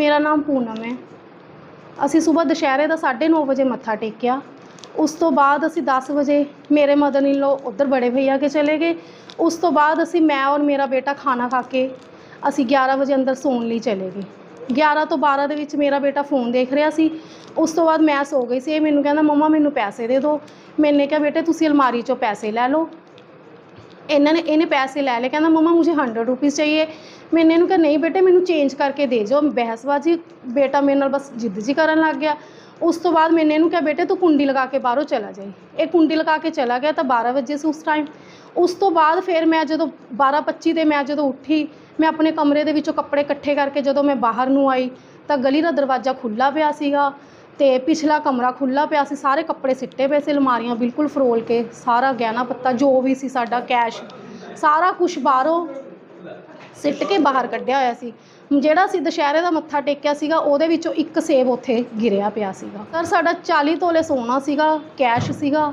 ਮੇਰਾ ਨਾਮ ਪੂਨਮ ਹੈ। ਅਸੀਂ ਸਵੇਰ ਦੁਸ਼ਹਿਰੇ ਦਾ 9:30 ਵਜੇ ਮੱਥਾ ਟੇਕਿਆ। ਉਸ ਤੋਂ ਬਾਅਦ ਅਸੀਂ 10 ਵਜੇ ਮੇਰੇ ਮਦਰ ਇਨ ਲੋ ਉੱਧਰ ਬੜੇ ਭਈਆ ਕੇ ਚਲੇ ਗਏ। ਉਸ ਤੋਂ ਬਾਅਦ ਅਸੀਂ ਮੈਂ ਔਰ ਮੇਰਾ ਬੇਟਾ ਖਾਣਾ ਖਾ ਕੇ ਅਸੀਂ 11 ਵਜੇ ਅੰਦਰ ਸੌਣ ਲਈ ਚਲੇ ਗਏ। 11 ਤੋਂ 12 ਦੇ ਵਿੱਚ ਮੇਰਾ ਬੇਟਾ ਫੋਨ ਦੇਖ ਰਿਹਾ ਸੀ। ਉਸ ਤੋਂ ਬਾਅਦ ਮੈਂ ਸੋ ਗਈ ਸੀ। ਇਹ ਮੈਨੂੰ ਕਹਿੰਦਾ, ਮੰਮਾ, ਮੈਨੂੰ ਪੈਸੇ ਦੇ ਦਿਓ। ਮੈਨੇ ਕਿਹਾ, ਬੇਟੇ, ਤੁਸੀਂ ਅਲਮਾਰੀ 'ਚੋਂ ਪੈਸੇ ਲੈ ਲਓ। ਇਹਨਾਂ ਨੇ, ਇਹਨੇ ਪੈਸੇ ਲੈ ਲਏ। ਕਹਿੰਦਾ, ਮਮਾ, ਮੁਝੇ 100 ਰੁਪੀਸ ਚਾਹੀਏ। ਮੈਨੇ ਇਹਨੂੰ ਕਿਹਾ, ਨਹੀਂ ਬੇਟੇ, ਮੈਨੂੰ ਚੇਂਜ ਕਰਕੇ ਦੇ ਜੋ ਬਹਿਸਬਾਜੀ ਬੇਟਾ ਮੇਰੇ ਨਾਲ ਬਸ ਜਿੱਦ ਜੀ ਕਰਨ ਲੱਗ ਗਿਆ। ਉਸ ਤੋਂ ਬਾਅਦ ਮੈਨੇ ਇਹਨੂੰ ਕਿਹਾ, ਬੇਟੇ, ਤੂੰ ਕੁੰਡੀ ਲਗਾ ਕੇ ਬਾਹਰੋਂ ਚਲਾ ਜਾਈ। ਇਹ ਕੁੰਡੀ ਲਗਾ ਕੇ ਚਲਾ ਗਿਆ ਤਾਂ 12 ਵਜੇ ਸੀ ਉਸ ਟਾਈਮ ਉਸ ਤੋਂ ਬਾਅਦ ਫਿਰ ਮੈਂ ਜਦੋਂ 12:25 ਦੇ ਮੈਂ ਜਦੋਂ ਉੱਠੀ, ਮੈਂ ਆਪਣੇ ਕਮਰੇ ਦੇ ਵਿੱਚੋਂ ਕੱਪੜੇ ਇਕੱਠੇ ਕਰਕੇ ਜਦੋਂ ਮੈਂ ਬਾਹਰ ਨੂੰ ਆਈ, ਤਾਂ ਗਲੀ ਦਾ ਦਰਵਾਜ਼ਾ ਖੁੱਲਾ ਪਿਆ ਸੀਗਾ ਤੇ ਪਿਛਲਾ ਕਮਰਾ ਖੁੱਲਾ ਪਿਆ ਸੀ, ਸਾਰੇ ਕੱਪੜੇ ਸਿੱਟੇ ਪਏ ਸੀ, ਅਲਮਾਰੀਆਂ ਬਿਲਕੁਲ ਫਰੋਲ ਕੇ, ਸਾਰਾ ਗਹਿਣਾ ਪੱਤਾ ਜੋ ਵੀ ਸੀ ਸਾਡਾ, ਕੈਸ਼, ਸਾਰਾ ਕੁਝ ਬਾਹਰੋਂ ਸਿੱਟ ਕੇ ਬਾਹਰ ਕੱਢਿਆ ਹੋਇਆ ਸੀ। ਜਿਹੜਾ ਅਸੀਂ ਦੁਸ਼ਹਿਰੇ ਦਾ ਮੱਥਾ ਟੇਕਿਆ ਸੀਗਾ ਉਹਦੇ ਵਿੱਚੋਂ ਇੱਕ ਸੇਬ ਉੱਥੇ ਗਿਰਿਆ ਪਿਆ ਸੀਗਾ। ਸਰ ਸਾਡਾ 40 ਤੋਲੇ ਸੋਨਾ ਸੀਗਾ ਕੈਸ਼ ਸੀਗਾ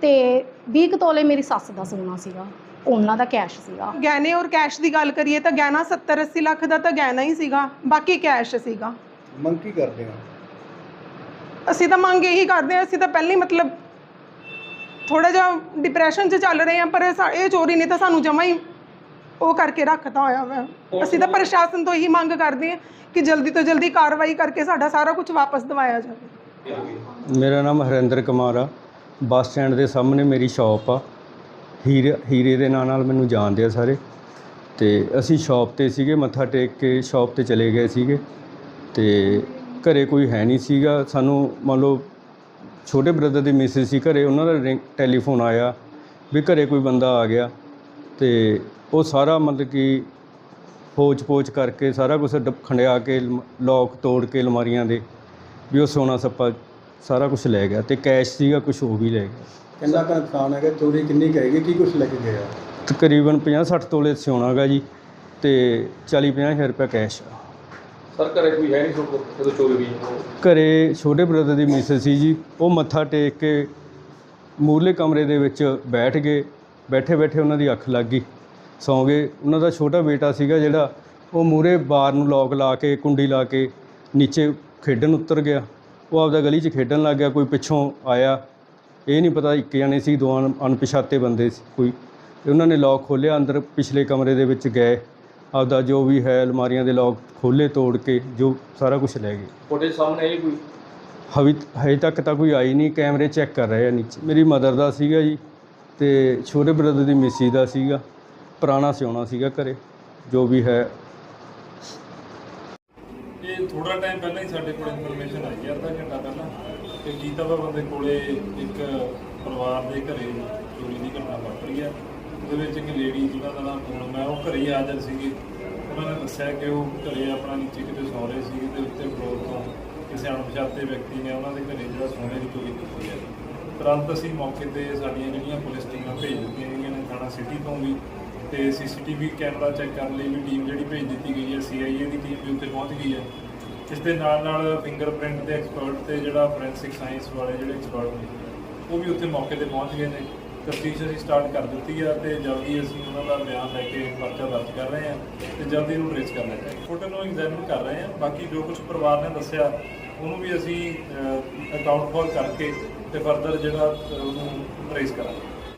ਤੇ 20 ਕੁ ਤੋਲੇ ਮੇਰੀ ਸੱਸ ਦਾ ਸੋਨਾ ਸੀਗਾ। ਉਹਨਾਂ ਦਾ ਕੈਸ਼ ਸੀਗਾ। ਗਹਿਣੇ ਔਰ ਕੈਸ਼ ਦੀ ਗੱਲ ਕਰੀਏ ਤਾਂ ਗਹਿਣਾ 70 80 ਲੱਖ ਦਾ ਤਾਂ ਗਹਿਣਾ ਹੀ ਸੀਗਾ ਬਾਕੀ ਕੈਸ਼ ਸੀਗਾ। ਮੰਗ ਕੀ ਕਰਦੇ ਹੋ? ਅਸੀਂ ਤਾਂ ਮੰਗ ਇਹੀ ਕਰਦੇ ਹਾਂ ਅਸੀਂ ਤਾਂ ਪਹਿਲਾਂ ਹੀ ਮਤਲਬ ਥੋੜਾ ਜਿਹਾ ਡਿਪਰੈਸ਼ਨ 'ਚ ਚੱਲ ਰਹੇ ਹਾਂ ਪਰ ਸਾ- ਇਹ ਚੋਰੀ ਨੇ ਤਾਂ ਸਾਨੂੰ ਜਮਾ ਹੀ ਉਹ ਕਰਕੇ ਰੱਖਤਾ ਹੋਇਆ ਮੈਂ। ਅਸੀਂ ਤਾਂ ਪ੍ਰਸ਼ਾਸਨ ਤੋਂ ਇਹੀ ਮੰਗ ਕਰਦੇ ਹਾਂ ਕਿ ਜਲਦੀ ਤੋਂ ਜਲਦੀ ਕਾਰਵਾਈ ਕਰਕੇ ਸਾਡਾ ਸਾਰਾ ਕੁਝ ਵਾਪਸ ਦਿਵਾਇਆ ਜਾਵੇ। ਮੇਰਾ ਨਾਮ ਹਰਿੰਦਰ ਕੁਮਾਰ ਆ। ਬੱਸ ਸਟੈਂਡ ਦੇ ਸਾਹਮਣੇ ਮੇਰੀ ਸ਼ਾਪ ਆ। ਹੀਰੇ ਹੀਰੇ ਦੇ ਨਾਂ ਨਾਲ ਮੈਨੂੰ ਜਾਣਦੇ ਆ ਸਾਰੇ। ਤੇ ਅਸੀਂ ਸ਼ਾਪ ਤੇ ਸੀਗੇ, ਮੱਥਾ ਟੇਕ ਕੇ ਸ਼ਾਪ ਤੇ ਚਲੇ ਗਏ ਸੀਗੇ। ਤੇ ਘਰੇ ਕੋਈ ਹੈ ਨਹੀਂ ਸੀਗਾ। ਸਾਨੂੰ ਮੰਨ ਲਓ ਛੋਟੇ ਬ੍ਰਦਰ ਦੀ ਮਿਸਿਸ ਸੀ, ਘਰੇ ਉਹਨਾਂ ਦਾ ਟੈਲੀਫੋਨ ਆਇਆ ਵੀ ਘਰੇ ਕੋਈ ਬੰਦਾ ਆ ਗਿਆ। ਤੇ ਉਹ ਸਾਰਾ ਮਤਲਬ ਕਿ ਫੋਜ ਪੋਚ ਕਰਕੇ ਸਾਰਾ ਕੁਝ ਖੰਡਿਆ ਕੇ ਲੋਕ ਤੋੜ ਕੇ ਅਲਮਾਰੀਆਂ ਦੇ ਵੀ ਉਹ ਸੋਨਾ ਸੱਪਾ ਸਾਰਾ ਕੁਝ ਲੈ ਗਿਆ ਤੇ ਕੈਸ਼ ਸੀਗਾ ਕੁਝ ਉਹ ਵੀ ਲੈ ਗਿਆ। ਕਿੰਨਾ ਕੁ ਨੁਕਸਾਨ ਹੈਗਾ? ਚੋਰੀ ਕਿੰਨੀ ਕੁ ਹੈਗੀ? ਕੀ ਕੁਝ ਲੈ ਕੇ ਗਿਆ? ਤਕਰੀਬਨ 50-60 ਤੋਲੇ ਸੋਨਾ ਗਾ ਜੀ ਤੇ 40-50 ਹਜ਼ਾਰ ਰੁਪਏ ਕੈਸ਼ ਆ। ਸਰ ਘਰੇ ਕੋਈ ਹੈ ਨਹੀਂ ਸੋ ਜਦੋਂ ਚੋਰੀ ਹੋਈ? ਘਰੇ ਛੋਟੇ ਬ੍ਰਦਰ ਦੀ ਮਿਸਿਸ ਸੀ ਜੀ ਉਹ ਮੱਥਾ ਟੇਕ ਕੇ ਮੂਰਲੇ ਕਮਰੇ ਦੇ ਵਿੱਚ ਬੈਠ ਗਏ ਬੈਠੇ ਬੈਠੇ ਉਹਨਾਂ ਦੀ ਅੱਖ ਲੱਗ ਗਈ। ਸੌਂ ਗਏ ਉਹਨਾਂ ਦਾ ਛੋਟਾ ਬੇਟਾ ਸੀਗਾ ਜਿਹੜਾ ਉਹ ਮੂਰੇ ਬਾਰ ਨੂੰ ਲੋਕ ਲਾ ਕੇ ਕੁੰਡੀ ਲਾ ਕੇ ਨੀਚੇ ਖੇਡਣ ਉਤਰ ਗਿਆ। ਉਹ ਆਪਦਾ ਗਲੀ 'ਚ ਖੇਡਣ ਲੱਗ ਗਿਆ ਕੋਈ ਪਿੱਛੋਂ ਆਇਆ। ਇਹ ਨਹੀਂ ਪਤਾ ਇੱਕ ਜਣੇ ਸੀ ਦੋ ਅਣ- ਅਣਪਛਾਤੇ ਬੰਦੇ ਸੀ ਕੋਈ। ਤੇ ਉਹਨਾਂ ਨੇ ਲੋਕ ਖੋਲ੍ਹਿਆ ਅੰਦਰ ਪਿਛਲੇ ਕਮਰੇ ਦੇ ਵਿੱਚ ਗਏ। ਆਪਦਾ ਜੋ ਵੀ ਹੈ ਅਲਮਾਰੀਆਂ ਦੇ ਲੋਕ ਖੋਲ੍ਹੇ ਤੋੜ ਕੇ ਜੋ ਸਾਰਾ ਕੁਝ ਲੈ ਗਏ। ਤੁਹਾਡੇ ਸਾਹਮਣੇ ਇਹ ਕੋਈ ਹਵੀ ਹਜੇ ਤੱਕ ਤਾਂ ਕੋਈ ਆਈ ਨਹੀਂ ਕੈਮਰੇ ਚੈੱਕ ਕਰ ਰਹੇ ਆ ਨੀਚੇ। ਮੇਰੀ ਮਦਰ ਦਾ ਸੀਗਾ ਜੀ ਤੇ ਛੋਟੇ ਬ੍ਰਦਰ ਦੀ ਮਿਸੀ ਦਾ ਸੀਗਾ। ਪੁਰਾਣਾ ਸਿਉਣਾ ਸੀਗਾ ਘਰੇ, ਜੋ ਵੀ ਹੈ। ਇਹ ਥੋੜਾ ਟਾਈਮ ਪਹਿਲਾਂ ਹੀ ਸਾਡੇ ਕੋਲ ਇਨਫੋਰਮੇਸ਼ਨ ਆਈ ਹੈ ਅੱਧਾ ਘੰਟਾ ਪਹਿਲਾਂ। ਕਿ ਗੀਤਾ ਭਵਨ ਦੇ ਕੋਲੇ ਇੱਕ ਪਰਿਵਾਰ ਦੇ ਘਰੇ ਚੋਰੀ ਦੀ ਘਟਨਾ ਵਾਪਰੀ ਹੈ ਉਹਦੇ ਵਿੱਚ ਇੱਕ ਲੇਡੀ ਜਿਹਦਾ ਦਾ ਨਾਮ ਪੂਨਮ ਹੈ ਉਹ ਘਰੇ ਹੀ ਹਾਜ਼ਰ ਸੀਗੀ। ਉਹਨਾਂ ਨੇ ਦੱਸਿਆ ਕਿ ਉਹ ਘਰੇ ਆਪਣਾ ਨੀਚੇ ਕਿਤੇ ਸੌ ਰਹੇ ਸੀਗੇ ਤੇ ਉੱਤੇ ਫਲੋਰ ਤੋਂ ਕਿਸੇ ਅਣਪਛਾਤੇ ਵਿਅਕਤੀ ਨੇ ਉਹਨਾਂ ਦੇ ਘਰੇ ਜਿਹੜਾ ਸੋਨੇ ਦੀ ਚੋਰੀ ਕੀਤੀ ਹੈ ਤੁਰੰਤ ਅਸੀਂ ਮੌਕੇ ਤੇ ਸਾਡੀਆਂ ਜਿਹੜੀਆਂ ਪੁਲਿਸ ਟੀਮਾਂ ਭੇਜ ਦਿੱਤੀਆਂ ਗਈਆਂ ਨੇ, ਥਾਣਾ ਸਿਟੀ ਤੋਂ ਵੀ। ਤੇ ਸੀਸੀਟੀਵੀ ਕੈਮਰਾ ਚੈੱਕ ਕਰਨ ਲਈ ਵੀ ਟੀਮ ਜਿਹੜੀ ਭੇਜ ਦਿੱਤੀ ਗਈ ਹੈ ਸੀਆਈਏ ਦੀ ਟੀਮ ਵੀ ਉੱਥੇ ਪਹੁੰਚ ਗਈ ਹੈ। ਇਸ ਦੇ ਨਾਲ ਨਾਲ ਫਿੰਗਰਪ੍ਰਿੰਟ ਦੇ ਐਕਸਪਰਟ ਤੇ ਜਿਹੜਾ ਫੋਰੈਂਸਿਕ ਸਾਇੰਸ ਵਾਲੇ ਜਿਹੜੇ ਐਕਸਪਰਟ ਨੇ, ਉਹ ਵੀ ਉੱਥੇ ਮੌਕੇ ਤੇ ਪਹੁੰਚ ਗਏ ਨੇ। ਤਫਤੀਸ਼ ਅਸੀਂ ਸਟਾਰਟ ਕਰ ਦਿੱਤੀ ਆ ਤੇ ਜਲਦੀ ਅਸੀਂ ਉਹਨਾਂ ਦਾ ਬਿਆਨ ਲੈ ਕੇ ਪਰਚਾ ਦਰਜ ਕਰ ਰਹੇ ਹਾਂ ਤੇ ਜਲਦੀ ਉਹਨੂੰ ਟ੍ਰੇਸ ਕਰ ਲੈਂਦੇ ਹਾਂ ਫੋਟੋ ਨੂੰ ਐਗਜ਼ਾਮਿਨ ਕਰ ਰਹੇ ਹਾਂ। ਬਾਕੀ ਜੋ ਕੁਝ ਪਰਿਵਾਰ ਨੇ ਦੱਸਿਆ, ਉਹਨੂੰ ਵੀ ਅਸੀਂ ਅਕਾਊਂਟ ਫਾਲ ਕਰਕੇ ਤੇ ਫਰਦਰ ਜਿਹੜਾ ਉਹਨੂੰ ਟ੍ਰੇਸ ਕਰਾਂਗੇ।